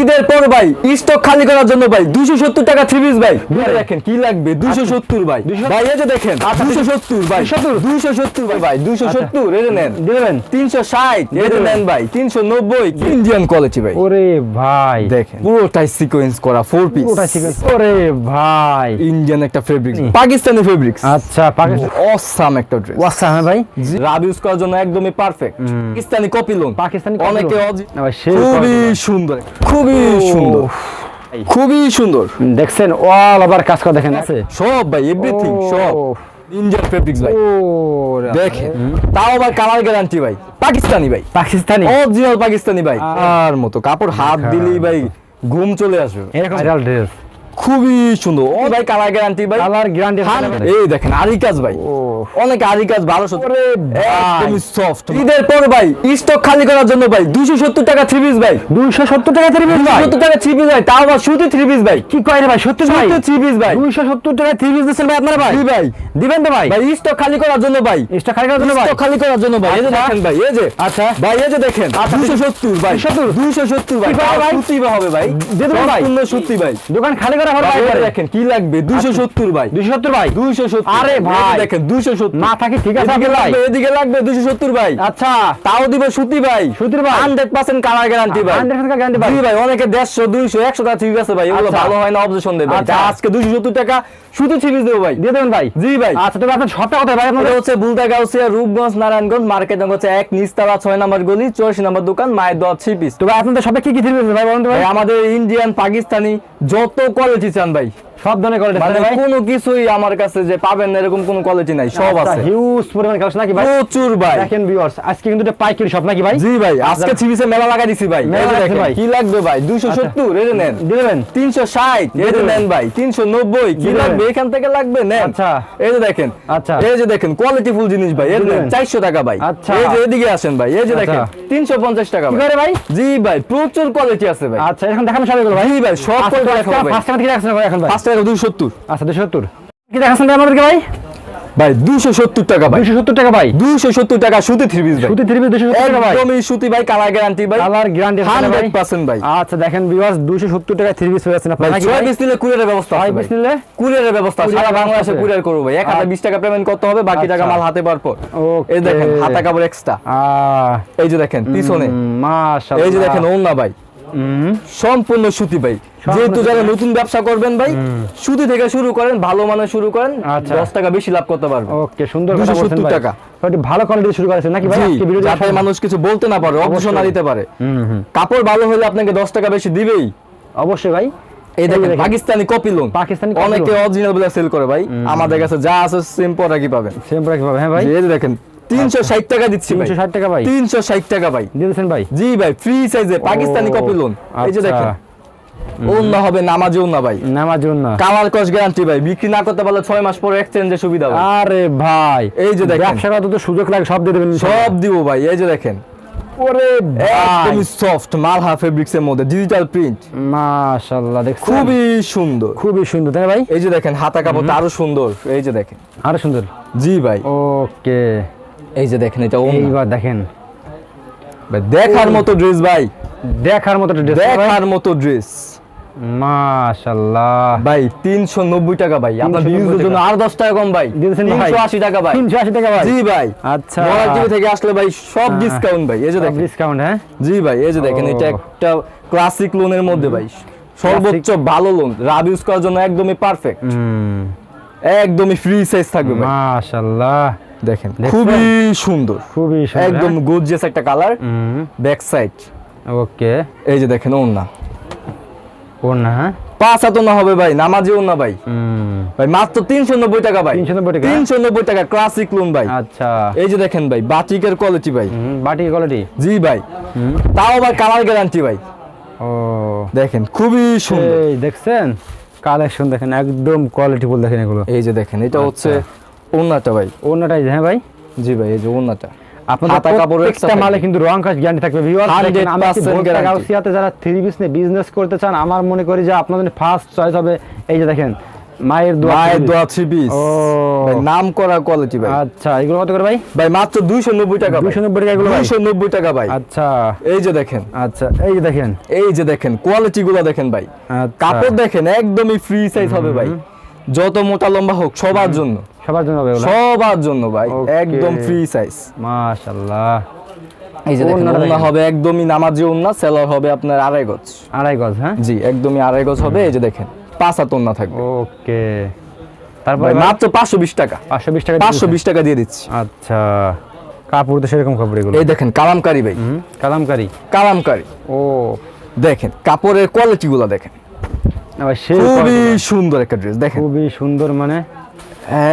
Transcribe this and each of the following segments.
ঈদের পর ভাই স্টক খালি করার জন্য ভাই দুশো সত্তর টাকা থ্রি পিস ভাই। দেখেন কি লাগবে? দুশো সত্তর ভাই। ভাই এই যে দেখেন দুশো সত্তর ভাই। সত্তর। দুশো সত্তর ভাই ভাই দুশো সত্তর এই নেন। দিবেন। তিনশো ষাট এই নেন ভাই তিনশো নব্বই ইন্ডিয়ান কোয়ালিটি ভাই। ওরে ভাই। দেখেন পুরোটাই সিকোয়েন্স করা ফোর পিস ওরে ভাই। ইন্ডিয়ান একটা ফেব্রিক্স পাকিস্তানি ফেব্রিক্স আচ্ছা পাকিস্তান অসাম একটা ড্রেস হ্যাঁ ভাই। রাব ইউজ করার জন্য একদমই perfect Pakistani copy lawn Pakistani অনেকে খুবই সুন্দর। খুবই সুন্দর। খুবই সুন্দর। দেখছেন অল আবার কাজ করে দেখেন। আছে। সব ভাই এভরিথিং সব। ইন্ডিয়ান ফেব্রিক ভাই। ও দেখেন তাও আবার কালার গ্যারান্টি ভাই। পাকিস্তানি ভাই। পাকিস্তানি? অরিজিনাল পাকিস্তানি ভাই। আর মতো কাপড় হাত দিলেই ভাই ঘুম চলে আসবে। এরকম ভাইরাল ড্রেস খুবই সুন্দর। ও ভাই কালার গ্যারান্টি ভাই? কালার গ্যারান্টি এই দেখেন আরি কাজ ভাই অনেক আরি কাজ ভালো সত্য। সফট ঈদের পর ভাই স্টক খালি করার জন্য ভাই দুশো সত্তর টাকা থ্রি পিস ভাই। 270 টাকা থ্রি পিস ভাই? সত্তর টাকা থ্রি পিস ভাই তাও আবার শুধু থ্রি পিস ভাই। কি কয় রে ভাই সত্যি ভাই? থ্রি পিস ভাই। 270 টাকা থ্রি পিস দিচ্ছেন ভাই আপনারা ভাই? জি ভাই। দিবেন তো ভাই। ভাই স্টক খালি করার জন্য ভাই। এক্সট্রা খালি করার জন্য ভাই। স্টক খালি করার জন্য ভাই। এই যে আচ্ছা। দেখেন ভাই এই যে। আচ্ছা। ভাই এই যে দেখেন আচ্ছা, দুশো সত্তর ভাই। সত্তর? দুশো সত্তর ভাই। কি ভাই, ভাই? হবে ভাই। দিয়ে ভাই? সম্পূর্ণ সুতি ভাই। দোকান খালি করা হবে ভাই, ভাই এই যে দেখেন কি লাগবে? দুশো সত্তর ভাই। 270 ভাই। দুইশো সত্তর। আরে ভাই। দেখেন দুইশো সত্তর। মাথা কি ঠিক আছে ভাই। এদিকে লাগবে দুশো সত্তর ভাই। আচ্ছা। তাও দিবে সুতি ভাই। সুতির ভাই? হান্ড্রেড পার্সেন্ট কালার গ্যারান্টি ভাই। 100% guarantee ভাই? ভাই অনেকে দেড়শো দুইশো একশো টাকা ঠিক আছে ভাই। এগুলো আচ্ছা। ভালো হয় না অবজেশন দেবে আচ্ছা। আজকে দুশো সত্তর টাকা শুধু ছিপিস দেবো ভাই। দিয়ে দেবেন ভাই? জি ভাই। আচ্ছা তবে আপনার ভাই? আপনাদের হচ্ছে রূপগঞ্জ নারায়ণগঞ্জ মার্কেট হচ্ছে এক নিস্তালা ছয় নম্বর গলি চৌরাশি নম্বর দোকান মায়ের দোয়া থ্রি পিস। তো ভাই আপনাদের শপে কি কি ভাই বলুন ভাই? আমাদের ইন্ডিয়ান পাকিস্তানি যত কোয়ালিটি চান ভাই। সব ধরনের কোয়ালিটি মানে কোনো কিছুই আমার কাছে যে পাবেন না এরকম কোনো কোয়ালিটি নাই সব আছে। হিউজ পরিমাণ কালেকশন নাকি ভাই? প্রচুর ভাই। দেখেন ভিউয়ার্স আজকে কিন্তু এটা পাইকারি শপ নাকি ভাই? জি ভাই আজকে থ্রিপিসে মেলা লাগাই দিছি ভাই এই দেখেন, কি লাগবে ভাই? দুইশো সত্তর এই নেন। দিয়ে দেবেন। এই নেন ভাই তিনশো নব্বই কি লাগবে? এখান থেকে লাগবে নেন। আচ্ছা। এই যে দেখেন আচ্ছা। এই যে দেখেন কোয়ালিটি ফুল জিনিস ভাই। চারশো টাকা ভাই। আচ্ছা। এই যে এদিকে আসেন ভাই এই যে দেখেন আচ্ছা। তিনশো পঞ্চাশ টাকা ভাই। ভাই? জি ভাই প্রচুর কোয়ালিটি আছে ভাই। আচ্ছা এখন দেখাবেন সব এগুলো ভাই। জি ভাই সব আচ্ছা কোয়ালিটি দেখাবো ভাই। ফার্স্ট টাইম কি দেখাচ্ছেন ভাই। এখন ভাই টাকা দুশো সত্তর। আচ্ছা 270 কি দেখাচ্ছেন আমাদেরকে ভাই? ভাই দুশো সত্তর টাকা ভাই। 270 টাকা ভাই? দুশো সত্তর টাকা সুতি থ্রি পিস সুতি থ্রি পিস 270 টাকা ভাই। একদমই সুতি ভাই কালার গ্যারান্টি ভাই। কালার গ্যারান্টি হান্ড্রেড পার্সেন্ট ভাই। আচ্ছা দেখেন ভিউয়ার্স 270 টাকা থ্রি পিস হয়ে যাচ্ছে ভাই ছয় পিস নিলে কুরিয়ারের ব্যবস্থা ছয় পিস নিলে? কুরিয়ারের ব্যবস্থা সারা বাংলাদেশে কুরিয়ার করব ভাই। এক হাজার বিশ টাকা পেমেন্ট করতে হবে বাকি টাকা আচ্ছা। মাল হাতে পাওয়ার পর। এই দেখেন হাতা কাপড় এক্সট্রা এই যে দেখেন পিছনে। মাশাআল্লাহ এই যে দেখেন ওন্না ভাই। সম্পূর্ণ সুতি ভাই। যেহেতু যারা নতুন ব্যবসা করবেন ভাই সুতি থেকে শুরু করেন ভালো মানে শুরু করেন আচ্ছা। দশ টাকা বেশি লাভ করতে পারবেন। ওকে সুন্দর কথা 270 টাকা। ভালো কোয়ালিটি শুরু করেছেন নাকি ভাই? যাতে মানুষ কিছু বলতে না পারে অবসর না দিতে পারে। কাপড় ভালো হলে আপনাকে দশ টাকা বেশি দিবেই। অবশ্যই ভাই। এই দেখেন। পাকিস্তানি কপি লোন পাকিস্তানি অনেকে। অরিজিনাল বলে সেল করে ভাই। আমাদের কাছে যা আছে সেম প্রোডাক্টই পাবেন? সেম প্রাইস পাবে হ্যাঁ ভাই? এই দেখেন তিনশো ষাট টাকা দিচ্ছি ভাই। 360 টাকা ভাই। তিনশো ষাট টাকা ভাই। দিয়েছেন ভাই। জি ভাই ফ্রি সাইজে পাকিস্তানি কপি লোন এই যে আচ্ছা। দেখেন। অন্য হবে নামাজ অন্য ভাই। নামার জন্য কালার কস গ্যারান্টি ভাই। বিক্রি না করতে পারলে ছয় মাস পরে এক্সচেঞ্জের সুবিধা ভাই আরে ভাই এই যে দেখেন। ব্যবসা তো সুযোগ লাগে সব দিয়ে দেবেন সব দিব ভাই এই যে দেখেন। ওরে ভাই। একদমই সফট মালহা ফেব্রিক্স এর মধ্যে ডিজিটাল প্রিন্ট মাশাআল্লাহ দেখছেন? খুবই সুন্দর। খুবই সুন্দর তাই ভাই? এই যে দেখেন হাতা কাপড়টা আরও সুন্দর। এই যে দেখেন। আরও সুন্দর? জি ভাই। ওকে। এই যে দেখেন এটা। এইবার দেখেন। দেখার মতো ড্রেস ভাই। দেখার মতো ড্রেস দেখার মতো ড্রেস মাশাআল্লাহ। ভাই তিনশো নব্বই টাকা ভাই। আপনার ভিউজের জন্য আর দশ টাকা কম ভাই। দিয়েছেন ভাই। তিনশো আশি টাকা ভাই। 380 টাকা ভাই। জি ভাই। আচ্ছা। মোবাইল থেকে আসলে ভাই সব ডিসকাউন্ট ভাই এই যে দেখেন। ডিসকাউন্ট হ্যাঁ? জি ভাই এই যে দেখেন এটা একটা ক্লাসিক লোনের মধ্যে ভাই। সর্বোচ্চ ভালো লোন রাব ইউজ করার জন্য একদমই পারফেক্ট হুম। একদমই ফ্রি সাইজ থাকবে ভাই। মাশাআল্লাহ। দেখেন খুবই সুন্দর। খুবই সুন্দর একদম গর্জিয়াস একটা কালার ব্যাক সাইড ওকে। এই যে দেখেন ওন্না ও না হ্যাঁ? পাঁচ হাত না হবে ভাই নামাজি ওন্না ভাই। ভাই মাত্র তিনশো নব্বই টাকা ভাই। 390 টাকা? তিনশো নব্বই টাকা ক্লাসিক লোন ভাই। আচ্ছা। এই যে দেখেন ভাই বাটিকের কোয়ালিটি ভাই। হুম বাটি কোয়ালিটি জি ভাই। তাও ভাই কালার গ্যারান্টি ভাই। ও। দেখেন খুবই সুন্দর। দেখছেন? কালেকশন দেখেন একদম কোয়ালিটি ফুল দেখেন এগুলো। এই যে দেখেন এটা হচ্ছে ওন্নাটা ভাই। অন্যটাই হ্যাঁ ভাই? জি ভাই এই যে কাপড় প্রত্যেকটা মালে কিন্তু রং কাজ গ্যারান্টি থাকবে। ভিউয়ার 100% আমি আজকে বলতে guarantee। গাউসিয়াতে যারা থ্রি বিজনেস বিজনেস করতে চান আমার মনে করি যে আপনাদের ফার্স্ট চয়েস হবে এই যে দেখেন মায়ের দোয়া মায়ের দোয়া থ্রি পিস নাম করা কোয়ালিটি ভাই। আচ্ছা এগুলো কত করে ভাই? ভাই মাত্র দুইশো নব্বই টাকা দুইশো নব্বই টাকা এগুলো ভাই? দুইশো নব্বই টাকা ভাই। আচ্ছা। এই যে দেখেন। আচ্ছা এই যে দেখেন। এই যে দেখেন কোয়ালিটি গুলো দেখেন ভাই। আচ্ছা। কাপড় দেখেন একদমই ফ্রি সাইজ হবে ভাই। যত মোটা লম্বা হোক সবার জন্য। সবার জন্য হবে সবার জন্য ভাই একদম ফ্রি সাইজ মাশাআল্লাহ। এই যে দেখেন হবে একদমই নামাজি ওড়না সেলার হবে আপনার আড়াই গজ। আড়াই গজ হ্যাঁ? জি একদমই আড়াই গজ হবে এই যে দেখেন পাঁচ হাত ওড়না থাকবে। ওকে তারপর মাত্র পাঁচশো বিশ টাকা। পাঁচশো বিশ টাকা পাঁচশো দিয়েছে। বিশ টাকা দিয়ে দিচ্ছি। আচ্ছা। কাপড় তো সেরকম কাপড় এগুলো। এই দেখেন কালামকারি ভাই। কালামকারি। কালামকারি। ও। দেখেন কাপড়ের কোয়ালিটি গুলো দেখেন। খুবই সুন্দর একটা ড্রেস দেখেন। খুবই সুন্দর মানে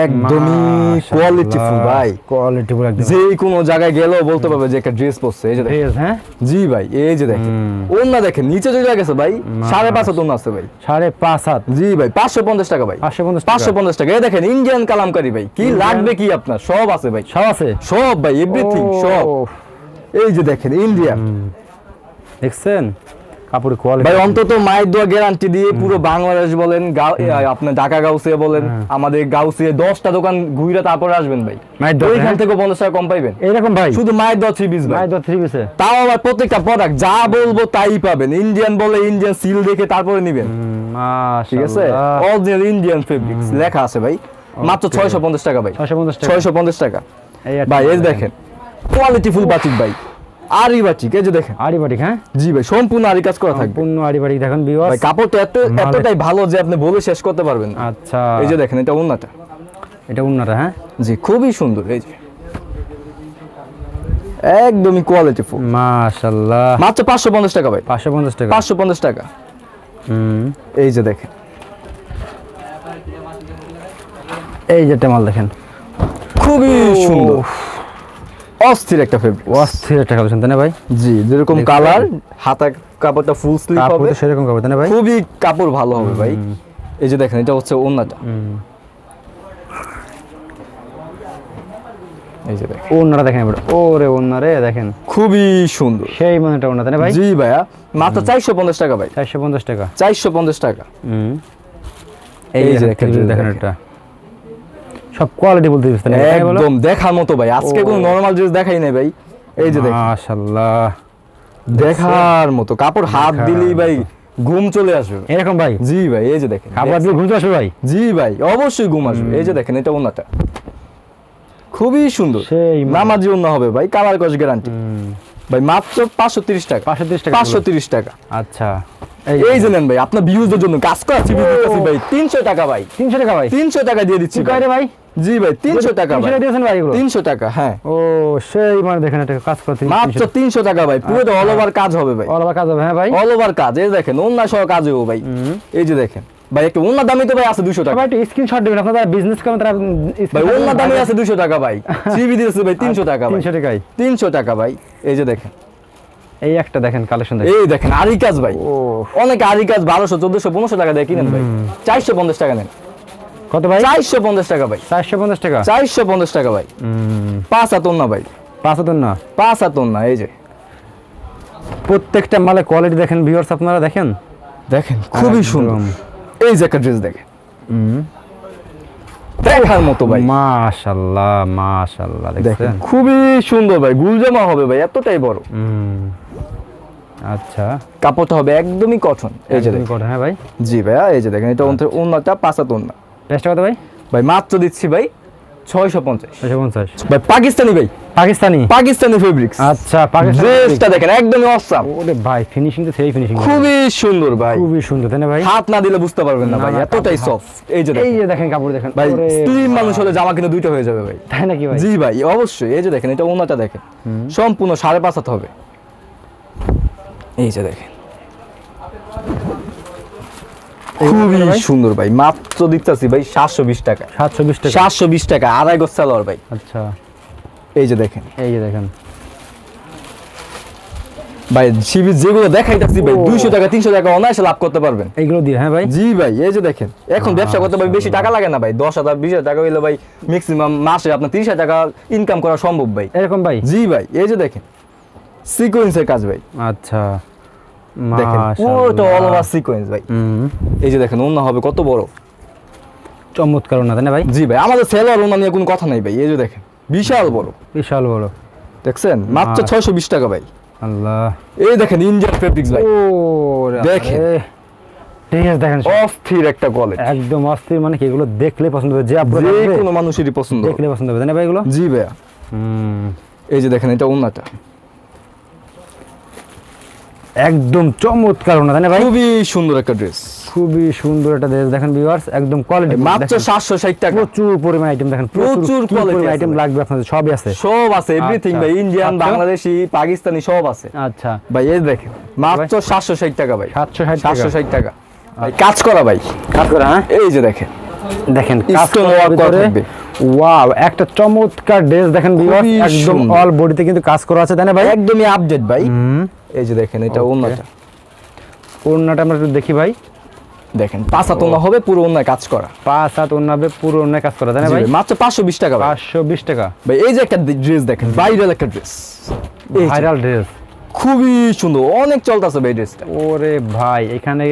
একদমই কোয়ালিটিফুল ভাই। কোয়ালিটিফুল একদম। যে কোনো জায়গায় গেলেও বলতে পারবে যে একটা ড্রেস পরছে এই যে ড্রেস হ্যাঁ? জি ভাই এই যে দেখেন। দেখেন নিচে চলে গেছে ভাই। সাড়ে পাঁচ হাত ওন্না আছে ভাই। সাড়ে পাঁচ হাত। জি ভাই পাঁচশো পঞ্চাশ টাকা ভাই। পাঁচশো পঞ্চাশ পাঁচশো পঞ্চাশ টাকা। এই দেখেন ইন্ডিয়ান কালামকারি ভাই। কি লাগবে কি আপনার? সব আছে ভাই। সব আছে? সব ভাই এভরিথিং সব। এই যে দেখেন ইন্ডিয়া দেখছেন? কাপড়ের ভাই কোয়ালিটি অন্তত মায়ের দোয়া গ্যারান্টি দিয়ে পুরো বাংলাদেশ বলেন আপনার ঢাকা গাউসিয়া বলেন আমাদের গাউসিয়া দশটা দোকান ঘুরে তারপরে আসবেন ভাই। ওইখান হ্যাঁ? থেকে পঞ্চাশ টাকা কম পাইবেন। এইরকম ভাই? শুধু মায়ের দোয়া থ্রি পিস মায়ের দশ থ্রি পিসে তাও আবার প্রত্যেকটা প্রোডাক্ট যা বলব তাই পাবেন। ইন্ডিয়ান বলে ইন্ডিয়ান সিল দেখে তারপরে নিবেন। ঠিক আছে? অরিজিনাল ইন্ডিয়ান ফেব্রিক্স লেখা আছে ভাই। মাত্র ছয়শো পঞ্চাশ টাকা ভাই। ছয়শো পঞ্চাশ টাকা। ভাই এই দেখেন। কোয়ালিটি ফুল বাটিক ভাই। আরি বাটিক এই যে দেখেন। আড়ি বাটি হ্যাঁ? জি ভাই সম্পূর্ণ আরি কাজ করা থাকবে। সম্পূর্ণ আড়ি বাটি দেখেন বিওয়াস ভাই কাপড়টা এত এতটাই ভালো যে আপনি বলে শেষ করতে পারবেন। আচ্ছা। এই যে দেখেন এটা ওন্নাটা এটা উন্নাটা হ্যাঁ? জি খুবই সুন্দর এই যে। একদমই কোয়ালিটি ফুল মাশাল্লাহ মাত্র পাঁচশো পঞ্চাশ টাকা ভাই। পাঁচশো পঞ্চাশ টাকা। পাঁচশো পঞ্চাশ টাকা। হুম। এই যে দেখেন। এই যে মাল দেখেন। খুবই সুন্দর। অস্থির একটা ফেব্রিক অস্থির একটা কালেকশন তাই না ভাই? জি যেরকম কালার হাতা কাপড়টা ফুল স্লিভ হবে। সেরকম কাপড় তাই না ভাই? খুবই কাপড় ভালো হবে ভাই। এই যে দেখেন এটা হচ্ছে ওন্নাটা। এই যে দেখেন। ওনারা দেখেন এবার। ওরে দেখেন। খুবই সুন্দর। সেই একটা তাই না ভাই? জি ভাইয়া মাত্র চারশো পঞ্চাশ টাকা ভাই। চারশো পঞ্চাশ টাকা। চারশো পঞ্চাশ টাকা। হুম। এই যে দেখেন দেখেন। এটা। সব কোয়ালিটি বলতে দিচ্ছেন একদম দেখার মতো ভাই। আজকে। কোনো নরমাল ড্রেস দেখাই নাই ভাই। এই যে দেখেন মাশাআল্লাহ দেখার মতো। কাপড় হাত দিলেই ভাই ঘুম চলে আসবে। এরকম ভাই? জি ভাই এই যে দেখেন। কাপড় দিয়ে ঘুরতে আসবে ভাই? জি ভাই অবশ্যই ঘুম আসবে। এই যে দেখেন এটা ওনাটা খুবই সুন্দর। সেই। নামাজি ওনা হবে ভাই কালার কস গ্যারান্টি ভাই মাত্র পাঁচশো তিরিশ টাকা। পাঁচশো তিরিশ টাকা। পাঁচশো তিরিশ টাকা। আচ্ছা। এই যে নেন ভাই আপনার ভিউজের জন্য কাজ করা চিপি দিতেছি ভাই। তিনশো টাকা ভাই। তিনশো টাকা ভাই? তিনশো টাকা দিয়ে দিচ্ছি ভাই? জি ভাই তিনশো টাকা ভাই। দিয়েছেন ভাই এগুলো তিনশো টাকা হ্যাঁ। ও সেই মানে দেখেন একটা কাজ করতে মাত্র তিনশো টাকা ভাই পুরো অল ওভার কাজ হবে ভাই। অল কাজ হবে হ্যাঁ ভাই। অল ওভার কাজ এই দেখেন অন্য সহ কাজ হবে ভাই। এই যে দেখেন ভাই একটু অন্য দামই তো ভাই আছে দুশো টাকা। ভাই একটু স্ক্রিনশট দিবেন আপনারা বিজনেস করেন তারা ভাই অন্য দামই আছে দুশো টাকা ভাই। সিবি দিতেছে ভাই তিনশো টাকা ভাই। তিনশো টাকাই। তিনশো টাকা ভাই এই যে দেখেন। এই একটা দেখেন কালেকশন দেখেন। এই দেখেন আরি কাজ ভাই। ও অনেক আরি কাজ বারোশো চোদ্দশো পনেরোশো টাকা দিয়ে কিনেন ভাই। চারশো পঞ্চাশ টাকা নেন। কত ভাই? চারশো পঞ্চাশ টাকা ভাই। চারশো পঞ্চাশ টাকা? চারশো পঞ্চাশ টাকা ভাই। পাঁচ হাত না ভাই। পাঁচ হাজার না পাঁচ হাত না এই যে। প্রত্যেকটা মালে কোয়ালিটি দেখেন ভিউয়ার্স আপনারা দেখেন? দেখেন খুবই সুন্দর। এই যে একটা ড্রেস দেখেন। দেখার মতো ভাই। মাশাআল্লাহ মাশাআল্লাহ দেখেন খুবই সুন্দর ভাই। গুলজামা হবে ভাই এতটাই বড়। আচ্ছা। কাপড়টা হবে একদমই কঠন এই যে হ্যাঁ ভাই? জি ভাইয়া এই যে দেখেন এটা অন্যটা পাঁচ হাত অন্য প্রাইসটা কত ভাই? ভাই মাত্র দিচ্ছি ভাই ছয়শো পঞ্চাশ। ছয়শো পঞ্চাশ। ভাই পাকিস্তানি ভাই। পাকিস্তানি? পাকিস্তানি ফেব্রিক্স আচ্ছা ড্রেসটা দেখেন একদমই অসাম ওরে ভাই ফিনিশিং তো সেই ফিনিশিং খুবই সুন্দর ভাই। খুবই সুন্দর তাই না ভাই? হাত না দিলে বুঝতে পারবেন না ভাই এতটাই সফট এই যে এই যে দেখেন। কাপড় দেখেন। ভাই স্লিম মানুষ হলে জামা কিনে দুইটা হয়ে যাবে ভাই। তাই নাকি ভাই? জি ভাই অবশ্যই। এই যে দেখেন এটা ওনাটা দেখেন। সম্পূর্ণ সাড়ে পাঁচ হাত হবে। এই যে দেখেন। খুবই? সুন্দর ভাই মাত্র দিতেছি ভাই সাতশো বিশ টাকা। সাতশো বিশ টাকা? সাতশো বিশ টাকা আড়াই গোছ সালোয়ার ভাই। আচ্ছা। এই যে দেখেন। এই যে দেখেন। ভাই শিবির যেগুলো দেখাইতেছি ভাই। দুইশো টাকা তিনশো টাকা অনায়াসে লাভ করতে পারবেন। এইগুলো দিয়ে হ্যাঁ ভাই? জি ভাই এই যে দেখেন এখন ব্যবসা করতে ভাই বেশি টাকা লাগে না ভাই দশ হাজার বিশ হাজার টাকা হইলে ভাই ম্যাক্সিমাম মাসে আপনার তিরিশ হাজার টাকা ইনকাম করা সম্ভব ভাই। এরকম ভাই? জি ভাই এই যে দেখেন সিকোয়েন্সের কাজ ভাই। আচ্ছা। দেখেন পুরোটা অল ওভার সিকোয়েন্স ভাই। এই যে দেখেন অন্য হবে কত বড়? চমৎকার না তাই না ভাই? জি ভাই আমাদের সেলার ওনা নিয়ে কোনো কথা নাই ভাই এই যে দেখেন বিশাল বড়। বিশাল বড়। দেখছেন? মাত্র। ছয়শো বিশ টাকা ভাই। আল্লাহ। এই দেখেন ইন্ডিয়ান ফেব্রিক্স ভাই। ও দেখেন। দেখেন অস্থির একটা কোয়ালিটি একদম অস্থির মানে কি এগুলো দেখলে পছন্দ হবে যে আপনার যে কোনো মানুষেরই পছন্দ দেখলে পছন্দ হবে তাই না ভাই এগুলো? জি ভাইয়া। হুম। এই যে দেখেন এটা ওনাটা একদম চমৎকার না তাই না ভাই? খুবই সুন্দর একটা ড্রেস খুবই সুন্দর একটা ড্রেস দেখেন ভিউয়ার্স একদম কোয়ালিটি মাত্র সাতশো ষাট টাকা। প্রচুর পরিমাণ আইটেম দেখেন প্রচুর আছে আইটেম লাগবে আপনাদের সবই আছে। সব আছে এভরিথিং আচ্ছা। ভাই ইন্ডিয়ান আচ্ছা। বাংলাদেশি পাকিস্তানি সব আছে। আচ্ছা। ভাই এই দেখেন মাত্র সাতশো ষাট টাকা ভাই। সাতশো ষাট টাকা। সাতশো ষাট টাকা। ভাই কাজ করা ভাই। কাজ করা হ্যাঁ? এই যে দেখেন। দেখেন কাজ করা থাকবে। ওয়াও একটা চমৎকার ড্রেস দেখেন একদম। অল বডিতে কিন্তু কাজ করা আছে তাই না ভাই? একদমই আপডেট ভাই। এই যে দেখেন এটা আমরা একটু দেখি ভাই। দেখেন পাঁচা হবে পুরো ওনায় কাজ করা। পাঁচ হাত ওড়নাবে পুরো ওড়নায় কাজ করা তাই না ভাই? মাত্র পাঁচশো বিশ টাকা ভাই। পাঁচশো বিশ টাকা। ভাই এই যে একটা ড্রেস দেখেন ভাইরাল একটা ড্রেস ভাইরাল ড্রেস খুবই সুন্দর অনেক চলতেছে ভাই ড্রেসটা ওরে ভাই এখানে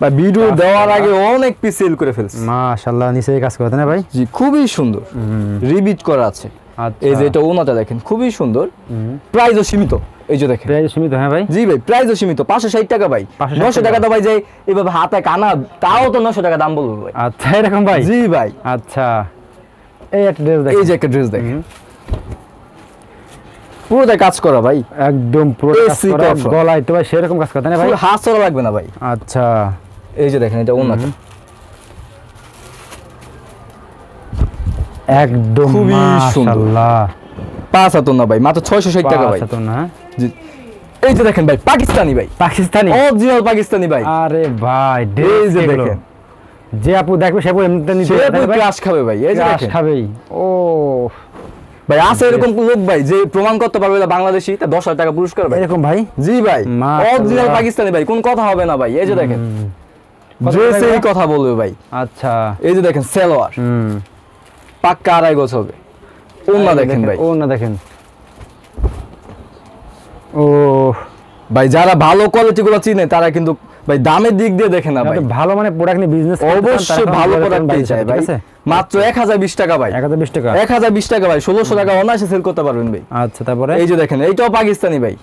ভাই ভিডিও দেওয়ার আগে অনেক পিস সেল করে ফেলছে। মাশাআল্লাহ নিচে কাজ করে না ভাই? জি খুবই সুন্দর। রিবিট করা আছে। আচ্ছা। এই যে এটা ওনাটা দেখেন খুবই সুন্দর। প্রাইসও সীমিত এই যে দেখেন। সীমিত হ্যাঁ ভাই? জি ভাই প্রাইসও সীমিত পাঁচশো ষাট টাকা ভাই। 560 নশো টাকা। তো ভাই যে এভাবে হাতে কানা তাও তো নশো টাকা দাম বলব ভাই। আচ্ছা এরকম ভাই? জি ভাই। আচ্ছা। এই একটা ড্রেস এই যে একটা ড্রেস দেখেন। পুরোটা কাজ করা ভাই। একদম পুরো কাজ করা, গলায় তো ভাই সেরকম কাজ করে তাই না ভাই? পুরো হাত লাগবে না ভাই। আচ্ছা। এই যে দেখেন এটা ওনাটা একদম খুবই সুন্দর। পাঁচ হাত না ভাই মাত্র ছয়শো ষাট টাকা ভাই। না এই যে দেখেন ভাই পাকিস্তানি ভাই। পাকিস্তানি? অরিজিনাল পাকিস্তানি ভাই। আরে ভাই এই যে দেখেন। যে আপু দেখবে সে আপু এমনিতে নিতে সে না ভাই? ক্রাশ খাবে ভাই এই যে দেখেন। খাবেই। ও। ভাই আছে এরকম লোক ভাই যে প্রমাণ করতে পারবে এটা বাংলাদেশি তা দশ হাজার টাকা পুরস্কার ভাই। এরকম ভাই? জি ভাই। অরিজিনাল পাকিস্তানি ভাই কোন কথা হবে না ভাই এই যে দেখেন। ড্রেসেই? কথা বলবে ভাই। আচ্ছা। এই যে দেখেন সেলোয়ার। হুম। পাক্কা আড়াই গজ হবে। ওনা দেখেন ভাই। ও না দেখেন। ও। ভাই যারা ভালো কোয়ালিটি গুলো চিনে তারা কিন্তু ভাই দামের দিক দিয়ে দেখে না ভাই। ভালো মানে প্রোডাক্ট নিয়ে বিজনেস অবশ্যই ভালো প্রোডাক্ট চাই ভাই মাত্র এক হাজার বিশ টাকা ভাই। এক হাজার বিশ টাকা। এক হাজার বিশ টাকা ভাই ষোলোশো টাকা অনায়াসে সেল করতে পারবেন ভাই। আচ্ছা তারপরে? এই যে দেখেন এইটাও পাকিস্তানি ভাই।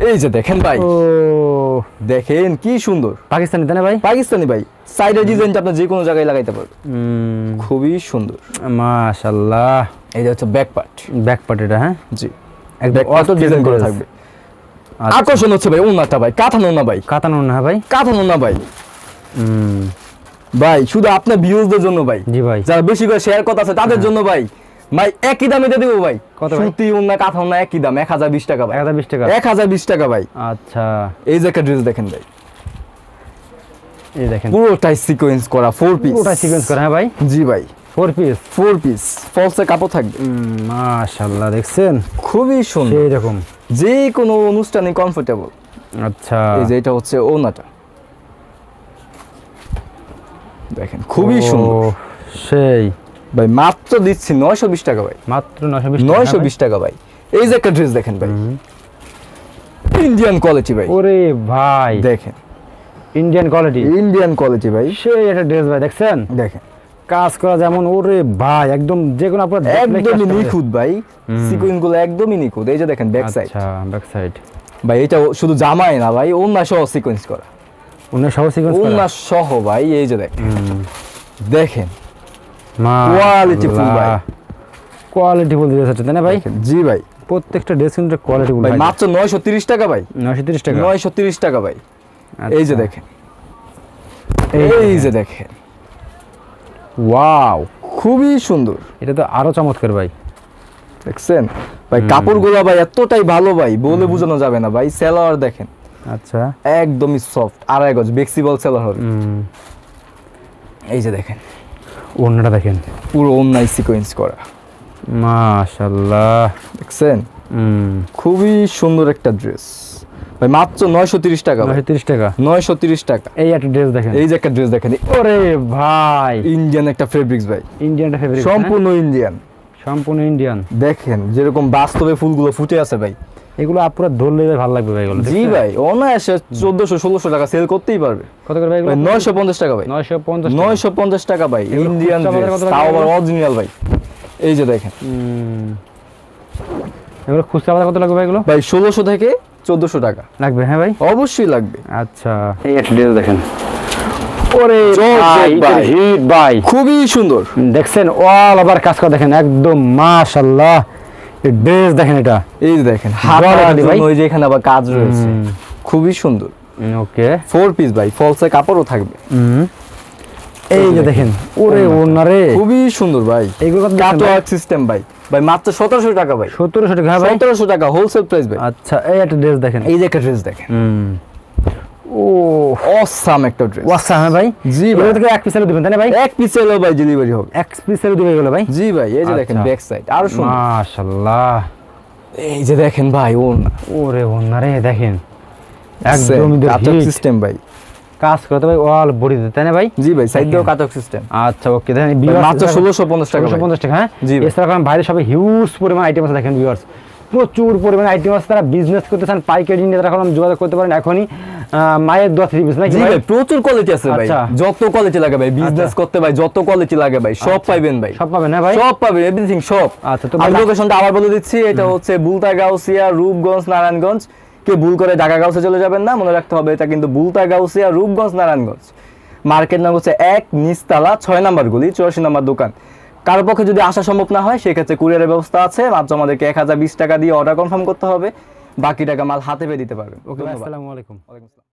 এই যে দেখেন ভাই। ও। দেখেন কি সুন্দর। পাকিস্তানি তাই না ভাই? পাকিস্তানি ভাই। সাইডের ডিজাইনটা আপনি যে কোনো জায়গায় লাগাইতে পারবেন। খুবই সুন্দর। মাশাআল্লাহ এই যে হচ্ছে ব্যাক পার্ট ব্যাক পার্ট এটা হ্যাঁ? জি। একদম অস্থির ডিজাইন করে থাকবে। আচ্ছা। আকর্ষণ হচ্ছে ভাই ওনাটা ভাই। কাঁথানো না ভাই। কাতানো না ভাই? কাঁথানো না ভাই। ভাই শুধু আপনার ভিউজদের জন্য ভাই। জি ভাই। যারা বেশি করে শেয়ার কথা আছে তাদের জন্য ভাই। ভাই একই দামে দিয়ে দেবো ভাই। কত? সুতি ওনা কাঁথা ওনা একই দাম এক হাজার বিশ টাকা ভাই। এক হাজার বিশ টাকা? এক হাজার বিশ টাকা ভাই। আচ্ছা। এই যে একটা ড্রেস দেখেন ভাই। এই দেখেন। পুরোটাই সিকোয়েন্স করা ফোর পিস সিকোয়েন্স করা হ্যাঁ ভাই? জি ভাই। ফোর পিস ফোর পিস ফলসে কাপড় থাকবে। দেখছেন? খুবই সুন্দর। সেই রকম। যে কোনো অনুষ্ঠানে কমফোর্টেবল আচ্ছা। এই যে এটা হচ্ছে ওনাটা দেখেন খুবই সুন্দর। সেই। ভাই মাত্র দিচ্ছি নয়শো বিশ টাকা ভাই। মাত্র নয়শো বিশ টাকা ভাই। এই যে একটা ড্রেস দেখেন ভাই। ইন্ডিয়ান কোয়ালিটি ভাই। ওরে ভাই। দেখেন। ইন্ডিয়ান কোয়ালিটি ইন্ডিয়ান কোয়ালিটি ভাই। সেই একটা ড্রেস ভাই দেখছেন? দেখেন। কাজ করা যেমন ওরে ভাই একদম যে কোনো আপনার একদমই নিখুঁত ভাই। সিকুয়েন্সগুলো একদমই নিখুঁত। এই যে দেখেন ব্যাক সাইড আচ্ছা ব্যাক সাইড ভাই এটা শুধু জামাই না ভাই ওন্না সহ সিকোয়েন্স করা। অন্য সহ সিকোয়েন্স ওন্না সহ ভাই এই যে দেখেন। দেখেন। কোয়ালিটি Quality ভাই। কোয়ালিটি ফুল ড্রেস আছে তাই না ভাই? জি ভাই। প্রত্যেকটা ড্রেস কিন্তু কোয়ালিটি ফুল ভাই মাত্র নয়শো তিরিশ টাকা ভাই। নশো তিরিশ টাকা? নয়শো তিরিশ টাকা ভাই। এই যে আচ্ছা। দেখেন। এই এই যে দেখেন। ওয়াও খুবই সুন্দর। এটা তো আরও চমৎকার ভাই। দেখছেন? ভাই কাপড়গুলো ভাই এতটাই ভালো ভাই বলে বোঝানো যাবে না ভাই। সেলার দেখেন। আচ্ছা। একদমই সফট আড়াই গজ বেক্সিবল সেলার হবে। এই যে দেখেন। ওড়নাটা দেখেন। পুরো অন্যায় সিকোয়েন্স করা। মাশাআল্লাহ দেখছেন? খুবই সুন্দর একটা ড্রেস ভাই মাত্র নয়শো তিরিশ টাকা নশো তিরিশ টাকা? নয়শো তিরিশ টাকা। এই একটা ড্রেস দেখেন। এই যে একটা ড্রেস দেখেন। ওরে ভাই। ইন্ডিয়ান একটা ফেব্রিক্স ভাই। ইন্ডিয়ানটা ফেভারিট সম্পূর্ণ ইন্ডিয়ান সম্পূর্ণ ইন্ডিয়ান দেখেন যেরকম বাস্তবে ফুলগুলো ফুটে আছে ভাই। এগুলো আপুরা ধরলে ভালো লাগবে ভাই এগুলো। জি ভাই অনায়াসে চোদ্দশো ষোলোশো টাকা সেল করতেই পারবে। কত করে ভাই নয়শো পঞ্চাশ টাকা ভাই। নয়শো পঞ্চাশ নয়শো পঞ্চাশ টাকা ভাই ইন্ডিয়ান তাও আবার অরিজিনাল ভাই। এই যে দেখেন। এগুলো খুচরা বাজার কত লাগবে ভাই এগুলো? ভাই ষোলোশো থেকে চোদ্দশো টাকা। লাগবে হ্যাঁ ভাই? অবশ্যই লাগবে। আচ্ছা। এই একটা দেখেন। ওরে জর্জেট হিট ভাই খুবই সুন্দর। দেখছেন? অল ওভার কাজ করা দেখেন একদম মাশাআল্লাহ এই ড্রেস দেখেন এটা। এই যে দেখেন হাত ওই যে এখানে আবার কাজ রয়েছে। খুবই সুন্দর। ওকে। ফোর পিস ভাই ফলসে কাপড়ও থাকবে। এই যে দেখেন ওরে ওনারে খুবই সুন্দর ভাই। এগুলো কত দিচ্ছেন কাটো ভাই? ওয়ার্ক সিস্টেম ভাই। ভাই মাত্র সতেরোশো টাকা ভাই। সতেরোশো টাকা ভাই? সতেরোশো টাকা হোলসেল প্রাইস ভাই। আচ্ছা এই একটা ড্রেস দেখেন। এই যে একটা ড্রেস দেখেন। হুম। ও অসাম একটা ড্রেস ওয়াসা ভাই। জি ভাই। এগুলো এক পিসের দিবেন তাই না ভাই? এক পিস ভাই ডেলিভারি হবে। এক পিসের দিবে এগুলো ভাই? জি ভাই এই যে দেখেন আচ্ছা। ব্যাক সাইড আরও সুন্দর। মাশাআল্লাহ এই যে দেখেন ভাই ও না ওরে ওনারে দেখেন। একদম কাটক সিস্টেম ভাই। কাজ করতে ভাই অল বডি দিতে না ভাই? জি ভাই সাইড দিয়েও কাটক সিস্টেম আচ্ছা ওকে দেখেন মাত্র টাকা টাকা হ্যাঁ? জি ভাই। এছাড়া কারণ বাইরে সবাই হিউজ পরিমাণ আইটেম আছে দেখেন ভিউয়ার্স প্রচুর পরিমাণে আইটেম আছে তারা বিজনেস করতে চান পাইকারি নিয়ে তারা এখন যোগাযোগ করতে পারেন এখনই মায়ের দোয়া থ্রি পিস নাকি ভাই? প্রচুর কোয়ালিটি আছে ভাই। আচ্ছা। যত কোয়ালিটি লাগে ভাই বিজনেস আচ্ছা। করতে ভাই যত কোয়ালিটি লাগে ভাই সব পাইবেন ভাই। সব পাবেন না ভাই? সব পাবেন এভরিথিং সব। আচ্ছা, তো আমি লোকেশনটা আবার বলে দিচ্ছি এটা হচ্ছে বুলতা গাউসিয়া রূপগঞ্জ নারায়ণগঞ্জ। কে ভুল করে ঢাকা গাউসে চলে যাবেন না মনে রাখতে হবে এটা কিন্তু বুলতা গাউসিয়া রূপগঞ্জ নারায়ণগঞ্জ। মার্কেট নাম হচ্ছে এক নিচতলা ছয় নাম্বার গুলি চুরাশি নাম্বার দোকান। কারও পক্ষে যদি আসা সম্ভব না হয় সেক্ষেত্রে কুরিয়ারের ব্যবস্থা আছে। মাত্র আমাদেরকে এক হাজার বিশ টাকা দিয়ে অর্ডার কনফার্ম করতে হবে। বাকি টাকা মাল হাতে পেয়ে দিতে পারবেন। ওকে আসসালামু আলাইকুম।